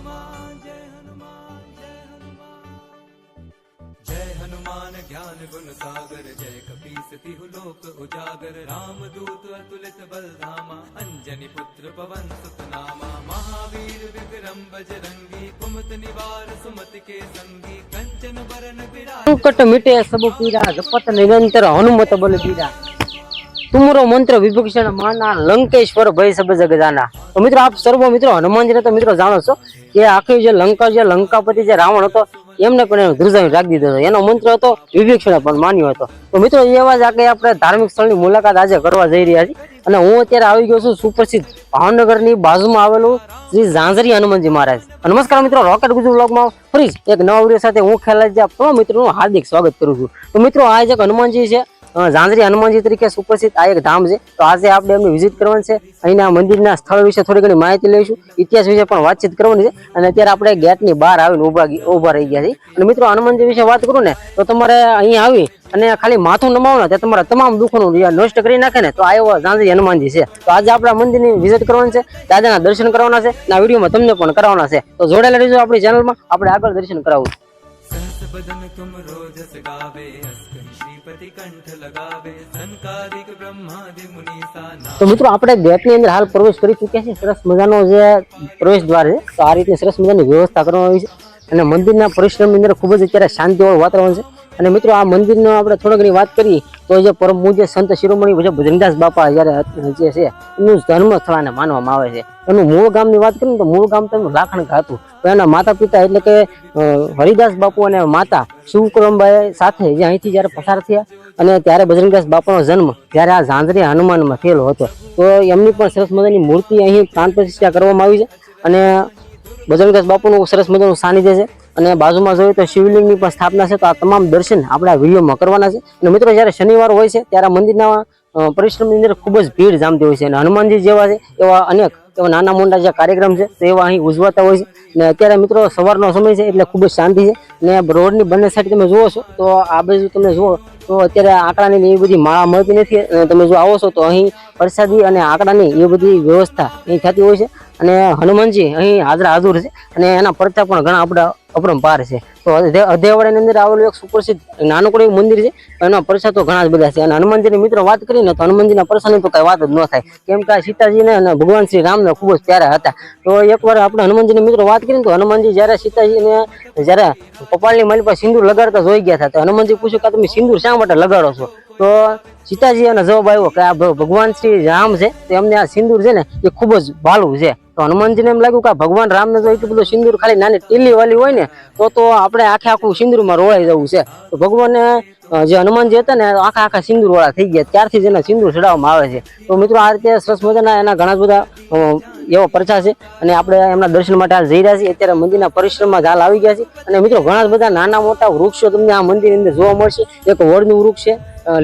હનુમાન જય હનુમાન જય હનુમાન જય હનુમાન જ્ઞાન ગુણ સાગર જય કપીસતિ લોક ઉજાગર રામ દૂત અતુલિત બલધામા અંજની પુત્ર પવન સુતનામા મહાવીર વિક્રમ બજરંગી કુમત નિવાર સુમત કે સંગી કંચન બરન પીરા સંકટ મિટે સબ પીરા જપત નિરંતર હનુમત બલ પીરા તુમરો મંત્ર વિભૂષણ માના લંકેશ્વર ભય સબ જગદાના તો મિત્રો આપ સર્વ મિત્રો, હનુમાનજીને તો મિત્રો જાણો છો કે આખી જે લંકા જે લંકાપતિ જે રાવણ હતો, એમને પણ એને ધ્રુજાવી રાખી દીધો હતો. એનો મંત્ર હતો વિભીક્ષણ, પણ માન્યો હતો. તો મિત્રો એવા જ આગળ આપણે ધાર્મિક સ્થળની મુલાકાત આજે કરવા જઈ રહ્યા છીએ. અને હું અત્યારે આવી ગયો છું સુપ્રસિદ્ધ ભાવનગરની બાજુમાં આવેલું શ્રી ઝાંઝરી હનુમાનજી મહારાજ. નમસ્કાર મિત્રો, રોકેટ ગુજરાત બ્લોગમાં ફરી એક નવા વીડિયો સાથે હું ખેલાજી આપ તમામ મિત્રોનું હાર્દિક સ્વાગત કરું છું. તો મિત્રો આ જે હનુમાનજી છે ઝાંઝરી હનુમાનજી તરીકે સુપરસ્થિત આ એક ધામ છે. તો આજે આપણે એમની વિઝિટ કરવાની છે. અહીંના મંદિરના સ્થળ વિશે થોડી ઘણી માહિતી લઈશું. ઇતિહાસ વિશે પણ વાતચીત કરવાની છે. અને અત્યારે આપણે ગેટની બહાર આવીને ઊભા ઊભા રહી ગયા છીએ. અને મિત્રો, હનુમાનજી વિશે વાત કરું ને, તો તમારે અહીંયા આવી અને ખાલી માથું નમાવો ને તે તમારા તમામ દુઃખોનું નષ્ટ કરી નાખે ને, તો આ એવો ઝાંઝરી હનુમાનજી છે. તો આજે આપણા મંદિરની વિઝિટ કરવાની છે. દાદાના દર્શન કરવાના છે અને આ વિડીયોમાં તમને પણ કરવાના છે. તો જોડાયેલા રહીજો આપણી ચેનલમાં આપણે આગળ દર્શન કરાવું. બદન તુમ રોજ સગાવે હસ્ત તો મિત્રો, આપણે ગેટની અંદર હાલ પ્રવેશ કરી ચૂક્યા છે સરસ મજાનો જે પ્રવેશ દ્વાર છે, તો આ રીતે સરસ મજાની વ્યવસ્થા કરવામાં આવી છે. અને મંદિરના પરિશ્રમની અંદર ખૂબ જ અત્યારે શાંતિવાળું વાતાવરણ છે. અને મિત્રો આ મંદિરનો આપણે થોડો ઘણી વાત કરીએ તો જે પરમ પૂજ્ય સંત શિરોમણી જે ભજનદાસ બાપા જ્યારે જે છે, એનું ધર્મ સ્થળાને માનવામાં આવે છે. એનું મૂળ ગામની વાત કરીએ તો મૂળ ગામ તો એનું લાખણકા હતું તો એના માતા પિતા એટલે કે હરિદાસ બાપુ અને માતા શિવકુરમબાઈ સાથે જે અહીંથી જ્યારે પસાર થયા અને ત્યારે બજરંગદાસ બાપાનો જન્મ ત્યારે આ ઝાંઝરી હનુમાનમાં થયેલો હતો. તો એમની પણ સરસ મજાની મૂર્તિ અહીં પ્રાણ પ્રતિષ્ઠા કરવામાં આવી છે અને બજરંગદાસ બાપુનું સરસ મજાનું સાનિધ્ય છે. અને બાજુમાં જોઈએ તો શિવલિંગની પણ સ્થાપના છે. તો આ તમામ દર્શન આપણે આ વિડીયોમાં કરવાના છે. અને મિત્રો, જ્યારે શનિવાર હોય છે, ત્યારે મંદિરના પરિશ્રમની અંદર ખૂબ જ ભીડ જામતી હોય છે. અને હનુમાનજી જેવા છે, એવા અનેક, એવા નાના મોટા જે કાર્યક્રમ છે, તો એવા અહીં ઉજવાતા હોય છે. અને અત્યારે મિત્રો, સવારનો સમય છે, એટલે ખૂબ જ શાંતિ છે. અને રોડની બંને સાઈડ તમે જુઓ છો, તો આ બાજુ તમે જુઓ, તો અત્યારે આંકડાની એવી બધી માળા મળતી નથી. અને તમે જો આવો છો, તો અહીં પ્રસાદી અને આંકડાની એ બધી વ્યવસ્થા અહીં થતી હોય છે. અને હનુમાનજી અહીં હાજર હાજર છે અને એના પડતા પણ ઘણા આપણા અપરંપાર છે. તો અધે- અધેવાડાની અંદર આવેલું એક સુપ્રસિદ્ધ નાનકડું એવું મંદિર છે. એના પરચા તો ઘણા જ બધા છે. અને હનુમાનજીની મિત્રો વાત કરીને તો હનુમાનજીના પરસાની તો કઈ વાત જ ન થાય. કેમ કે સીતાજીને અને ભગવાન શ્રી રામને ખૂબ જ પ્યારા હતા. તો એકવાર આપણે હનુમાનજીની મિત્રો વાત કરીને તો હનુમાનજી જ્યારે સીતાજીને, જ્યારે કપાળની માલી પર સિંદૂર લગાડતા જોઈ ગયા હતા, તો હનુમાનજી પૂછ્યું કે તમે સિંદૂર શા માટે લગાડો છો? તો સીતાજી એનો જવાબ આવ્યો કે આ ભગવાન શ્રી રામ છે. તો એમને આ સિંદૂર છે ને, એ ખૂબ જ ભાલું છે. તો હનુમાનજીને એમ લાગ્યું કે ભગવાન રામને જો એટલું બધું સિંદૂર ખાલી નાની ટીલી વાલી હોય ને, તો તો આપણે આખે આખું સિંદૂરમાં રોવાઈ જવું છે. તો ભગવાનને જે હનુમાનજી હતા ને, આખા આખા સિંદૂર વાળા થઈ ગયા. ત્યારથી જ એને સિંદૂર ચડાવવામાં આવે છે. તો મિત્રો, આ રીતે સરસ મજાના એના ઘણા બધા એવો પરચા છે. અને આપણે એમના દર્શન માટે હાલ જઈ રહ્યા છીએ. અત્યારે મંદિરના પરિશ્રમમાં હાલ આવી ગયા છે અને મિત્રો, ઘણા બધા નાના મોટા વૃક્ષો તમને આ મંદિરની અંદર જોવા મળશે. એક વડનું વૃક્ષ છે.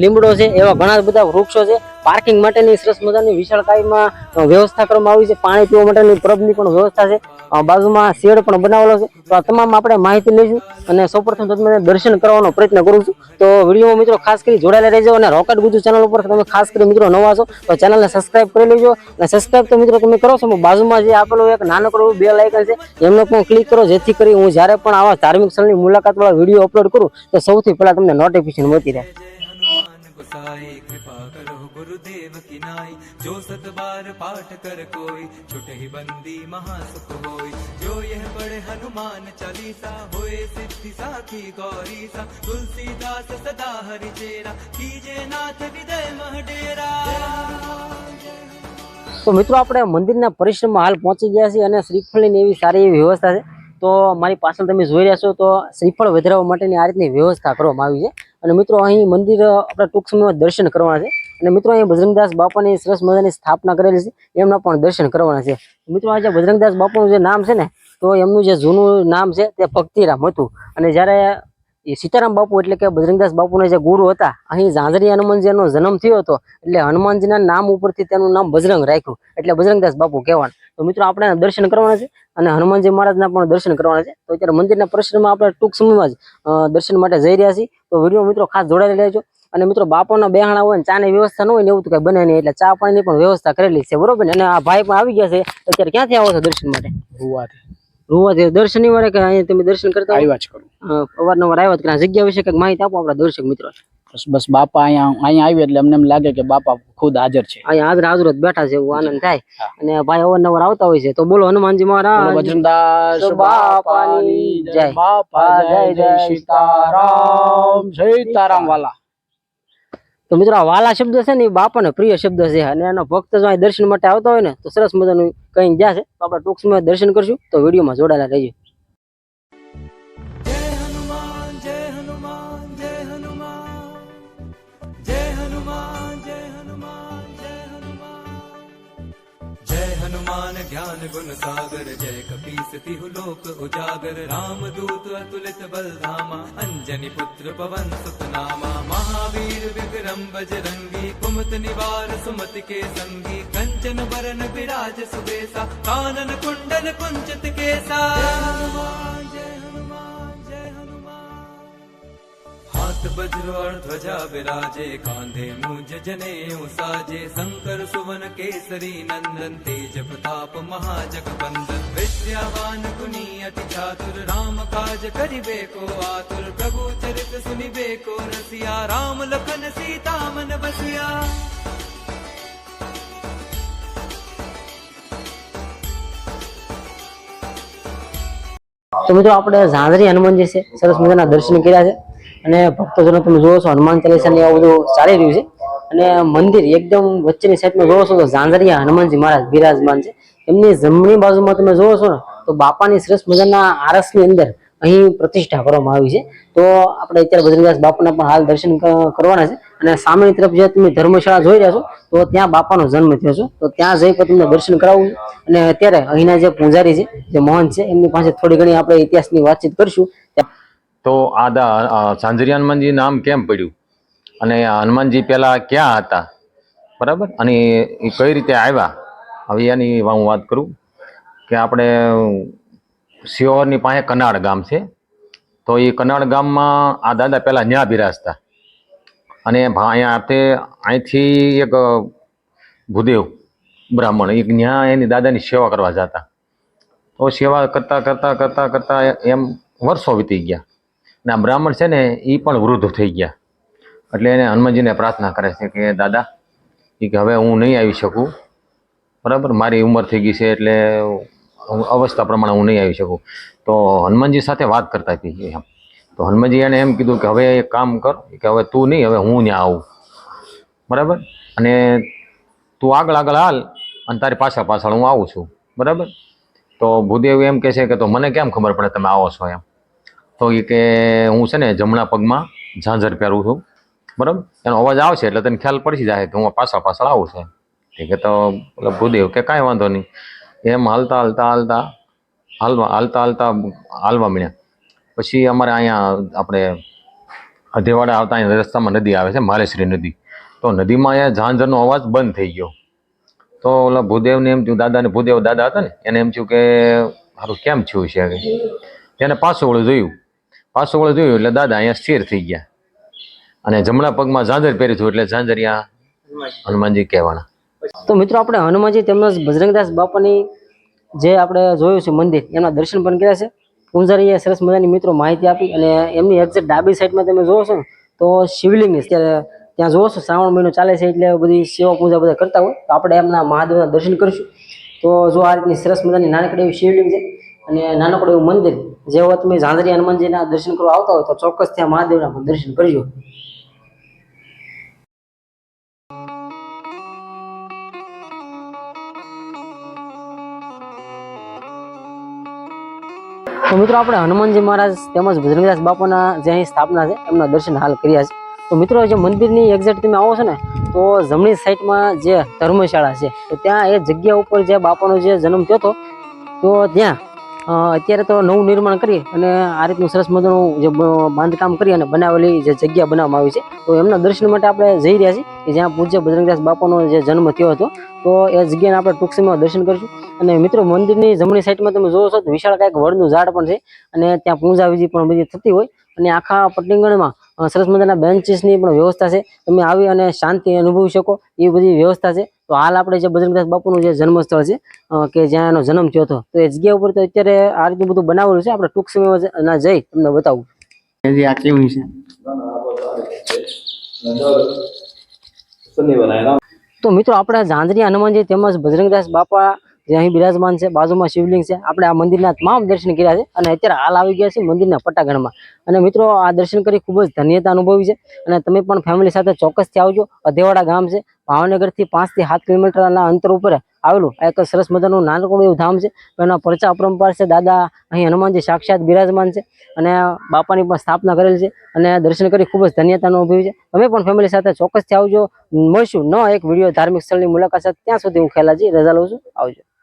લીમડો છે એવા ઘણા બધા વૃક્ષો છે. પાર્કિંગ માટેની સરસ મજાની વિશાળકાયમાં અ, વ્યવસ્થા કરવામાં આવી છે. પાણી પીવા માટેની પ્રબની પણ વ્યવસ્થા છે. બાજુમાં શેડ પણ બનાવેલો છે. તો આ તમામ આપણે માહિતી લઈશું અને સૌપ્રથમ તમને દર્શન કરવાનો પ્રયત્ન કરું છું. તો વિડીયોમાં મિત્રો ખાસ કરી જોડાયેલા રહેજો અને રોકેટ ગુજુ ચેનલ ઉપર તમે ખાસ કરી મિત્રો નવા છો તો ચેનલને સબસ્ક્રાઈબ કરી લેજો. અને સબસ્ક્રાઈબ તો મિત્રો તમે કરો છો બાજુમાં જે આપેલું એક નાનકડું બે લાઇકન છે એમને પણ ક્લિક કરો જેથી કરી હું જ્યારે પણ આવા ધાર્મિક સ્થળની મુલાકાતવાળા વીડિયો અપલોડ કરું તો સૌથી પહેલાં તમને નોટિફિકેશન મળતી રહે. સકાય કૃપા કરો ગુરુદેવ કિનાય જો સતબાર પાઠ કર કોઈ છૂટહી બંદી મહાસુખ હોય જો યહ પડે હનુમાન ચાલીસા હોય સિદ્ધિ સાથી ગૌરીસા તુલસીદાસ સદા હરિ ચેરા કીજે નાથ વિદય મહ ડેરા તો મિત્રો, આપણે મંદિરના પરિસરમાં હાલ પહોંચી ગયા છીએ અને શ્રીફળની એવી સારી એવી વ્યવસ્થા છે. તો મારી પાછળ તમે જોઈ રહ્યા છો, તો શ્રીફળ વધારવા માટેની આ રીતની વ્યવસ્થા કરવામાં આવી છે. અને મિત્રો, અહીં મંદિર આપણે ટૂંક સમયમાં દર્શન કરવાના છે. અને મિત્રો અહીં બજરંગદાસ બાપાની સરસ મજાની સ્થાપના કરેલી છે. એમના પણ દર્શન કરવાના છે. મિત્રો, આ જે બજરંગદાસ બાપાનું જે નામ છે ને, તો એમનું જે જૂનું નામ છે તે ભક્તિરામ હતું. અને જ્યારે સીતારામ બાપુ એટલે કે બજરંગદાસ બાપુના જે ગુરુ હતા, અહીં ઝાંઝરી હનુમાનજીનો જન્મ થયો હતો, એટલે હનુમાનજીના નામ ઉપરથી તેનું નામ બજરંગ રાખ્યું. એટલે બજરંગદાસ બાપુ કહેવાનું. તો મિત્રો આપણે દર્શન કરવાના છે અને હનુમાનજી મહારાજના પણ દર્શન કરવાના છે. તો અત્યારે મંદિરના પરિસરમાં આપણે ટૂંક સમયમાં જ દર્શન માટે જઈ રહ્યા છીએ. તો વીડિયો મિત્રો ખાસ જોડાઈ રહેજો. અને મિત્રો બાપોના બેહાણા હોય ને ચાની વ્યવસ્થા ન હોય ને એવું તો કઈ બને નહીં. એટલે ચા પાણીની પણ વ્યવસ્થા કરેલી છે. બરોબર ને? અને આ ભાઈ પણ આવી ગયા છે. અત્યારે ક્યાંથી આવો છો દર્શન માટે? રૂવાથી રૂવાથી દર શનિવારે કે અહીંયા તમે દર્શન કરતા આવ્યા જ કરું. અવારનવાર આવ્યા જ કે જગ્યા વિશે કંઈક માહિતી આપો આપણા દર્શક મિત્રો. બસ બસ બાપા અહીંયા અહીંયા આવી એટલે અમને એમ લાગે કે બાપા ખુદ હાજર છે. અહીંયા હાજર હાજર જ બેઠા છે એવું આનંદ થાય. અને ભાઈ અવારનવાર આવતા હોય છે. તો બોલો હનુમાનજી મહારાજ. ભજનદાસ તો બાપાની. જય બાપા જય જય સીતારામ. સીતારામ વાલા. તો મિત્રો આ વાલા શબ્દ છે ને એ બાપાને પ્રિય શબ્દ છે અને એનો ભક્ત જો અહીં દર્શન માટે આવતા હોય ને, તો સરસ મજાનું કઈ જ્યાં છે, તો આપણે ટૂંક સમય દર્શન કરશું. તો વિડીયોમાં જોડાયેલા રહેજો. हनुमान ज्ञान गुण सागर जय कपीस तिहु लोक उजागर राम दूत अतुलित बल धामा अंजनी पुत्र पवन सुत नामा महावीर विक्रम बजरंगी कुमत निवार सुमति के संगी कंचन बरन विराज सुबेसा कानन कुंडल कुंचित केसा हाथ वज्र और ध्वजा विराजे कांधे मुंज जने साजे शंकर सुवन केसरी नंदन तेज प्रताप महाजगबंदन विद्यावान गुनी अति चातुर राम काज करिबे को आतुर प्रभु चरित सुनिबे को रसिया राम लखन सीता मन बसिया તો મિત્રો આપણે ઝાંઝરી હનુમાનજી છે સરસ મજાના દર્શન કર્યા છે અને ભક્તજનો તમે જોવો છો, હનુમાન ચાલીસા ને એવું બધું ચાલી રહ્યું છે. અને મંદિર એકદમ વચ્ચેની સાઈડમાં જોવો છો તો ઝાંઝરિયા હનુમાનજી મહારાજ બિરાજમાન છે. એમની જમણી બાજુમાં તમે જોવો છો ને, તો બાપાની સરસ મજાના આરસની અંદર અહીં પ્રતિષ્ઠા કરવામાં આવી છે. તો આપણે અત્યારે બદ્રીદાસ બાપાના પણ હાલ દર્શન કરવાના છે. અને સામેની તરફ જે તમે ધર્મશાળા જોઈ રહ્યા છો, તો ત્યાં બાપાનો જન્મ થયો છે. તો ત્યાં જઈ પણ તમને દર્શન કરાવવું અને અત્યારે અહીંના જે પૂજારી છે, જે મોહન છે, એમની પાસે થોડી ઘણી આપણે ઇતિહાસની વાતચીત કરશું. તો આ દા- ઝાંઝરી હનુમાનજી નામ કેમ પડ્યું? અને હનુમાનજી પહેલાં ક્યાં હતા? બરાબર? અને એ કઈ રીતે આવ્યા? હવે એની હું વાત કરું કે આપણે સિયોરની પાસે કનાળ ગામ છે. તો એ કનાળ ગામમાં આ દાદા પહેલાં ન્યા બિરાજતા. અને અહીંયા તે, અહીંથી એક ભૂદેવ બ્રાહ્મણ, એક ન્યા એની દાદાની સેવા કરવા જતા. તો સેવા કરતાં કરતાં કરતાં કરતાં એમ વર્ષો વીતી ગયા. અને આ બ્રાહ્મણ છે ને એ પણ વૃદ્ધ થઈ ગયા. એટલે એને હનુમાનજીને પ્રાર્થના કરે છે કે, દાદા એ કે હવે હું નહીં આવી શકું. બરાબર? મારી ઉંમર થઈ ગઈ છે એટલે અવસ્થા પ્રમાણે હું નહીં આવી શકું. તો હનુમાનજી સાથે વાત કરતા હતી એમ. તો હનુમાનજી એને એમ કીધું કે, હવે એક કામ કર કે હવે તું નહીં, હવે હું ત્યાં આવું. બરાબર? અને તું આગળ આગળ હાલ, અને તારી પાછળ પાછળ હું આવું છું. બરાબર? તો ભૂદેવ એમ કહે છે કે, તો મને કેમ ખબર પડે તમે આવો છો એમ? તો એ કે હું છે ને જમણા પગમાં ઝાંઝર પહેરું છું. બરાબર? એનો અવાજ આવશે એટલે તને ખ્યાલ પડી જાય કે હું પાછળ પાછળ આવું છે ઠીક તો પેલો ભૂદેવ કે કાંઈ વાંધો નહીં. એમ હાલતા હાલતા હાલતા હાલવા હાલતા હાલતા હાલવા મળ્યા પછી અમારે અહીંયા આપણે અધેવાડા આવતા અહીંયા રસ્તામાં નદી આવે છે, માલેશ્રી નદી. તો નદીમાં અહીંયા ઝાંઝરનો અવાજ બંધ થઈ ગયો. તો ઓલા ભૂદેવને એમ થયું, દાદાને, ભૂદેવ દાદા હતા ને, એને એમ થયું કે સારું કેમ થયું છે તેને પાછું ઓળું જોયું. પાછું વળું જોયું એટલે દાદા અહીંયા સ્થિર થઈ ગયા. અને જમણા પગમાં ઝાંઝર પહેર્યું હતું એટલે ઝાંઝરિયા હનુમાનજી. કહેવાના. તો મિત્રો આપણે હનુમાનજી તેમજ બજરંગદાસ બાપાની જે આપણે જોયું છે મંદિર એમના દર્શન પણ કર્યા છે. પૂંજારીએ સરસ મજાની મિત્રો માહિતી આપી અને એમની એક્ઝેક્ટ ડાબી સાઈડમાં તમે જોવો છો ને તો શિવલિંગ ત્યારે ત્યાં જોવો છો શ્રાવણ મહિનો ચાલે છે એટલે બધી સેવા પૂજા બધા કરતા હોય. તો આપણે એમના મહાદેવના દર્શન કરીશું. તો જો આ રીતની સરસ મજાની નાનકડી એવી શિવલિંગ છે અને નાનકડું એવું મંદિર જેવો તમે ઝાંઝરી હનુમાનજીના દર્શન કરવા આવતા હોય તો ચોક્કસ ત્યાં મહાદેવના પણ દર્શન કરજો. તો મિત્રો આપણે હનુમાનજી મહારાજ તેમજ ભજનદાસ બાપાના જે અહીં સ્થાપના છે, એમના દર્શન હાલ કર્યા છે. તો મિત્રો જે મંદિરની એક્ઝેક્ટ તમે આવો છો ને, તો જમણી સાઈડમાં જે ધર્મશાળા છે, તો ત્યાં એ જગ્યા ઉપર જે બાપાનો જે જન્મ થયો હતો, તો ત્યાં અત્યારે તો નવું નિર્માણ કરી અને આ રીતનું સરસ મજાનું જે બાંધકામ કરી અને બનાવેલી જે જગ્યા બનાવવામાં આવી છે, તો એમના દર્શન માટે આપણે જઈ રહ્યા છીએ કે જ્યાં પૂજ્ય બજરંગદાસ બાપાનો જે જન્મ થયો હતો, તો એ જગ્યાને આપણે ટૂંક સમયમાં દર્શન કરીશું. અને મિત્રો, મંદિરની જમણી સાઈડમાં તમે જોવો છો તો વિશાળ કાંઈક વડનું ઝાડ પણ છે અને ત્યાં પૂજા વિધિ પણ બધી થતી હોય અને આખા પટ્ટીંગણમાં સરસ મજાના બેન્ચીસની પણ વ્યવસ્થા છે. તમે આવી અને શાંતિ અનુભવી શકો, એવી બધી વ્યવસ્થા છે. તો હાલ આપણે જે બજરંગદાસ બાપુનું જે જન્મસ્થળ છે કે જ્યાં એનો જન્મ થયો હતો તો એ જગ્યા ઉપર તો અત્યારે આ રીતનું બધું બનાવેલું છે. આપણે ટૂંક સમયમાં ના જઈ તમને બતાવું. આ કેવું છે? તો મિત્રો આપણે ઝાંઝરી હનુમાનજી તેમજ બજરંગદાસ બાપા જે અહીં બિરાજમાન છે બાજુમાં શિવલિંગ છે આપણે આ મંદિરના તમામ દર્શન કર્યા છે અને અત્યારે હાલ આવી ગયા છે મંદિરના પટ્ટાગણમાં. અને મિત્રો, આ દર્શન કરી ખૂબ જ ધન્યતા અનુભવી છે. અને તમે પણ ફેમિલી સાથે ચોક્કસથી આવજો. અધેવાડા ગામ છે. ભાવનગરથી પાંચથી સાત કિલોમીટરના અંતર ઉપર આવેલું એક સરસ મજાનું નાનકડું એવું ધામ છે. એના પરચા અપરંપાર છે. દાદા અહીં હનુમાનજી સાક્ષાત બિરાજમાન છે. અને બાપાની પણ સ્થાપના કરેલ છે. અને દર્શન કરી ખૂબ જ ધન્યતા અનુભવી છે. તમે પણ ફેમિલી સાથે ચોક્કસથી આવજો. મળશું. ન એક વીડિયો ધાર્મિક સ્થળની મુલાકાત ત્યાં સુધી હું ખેલાજી રજા લઉં છું. આવજો.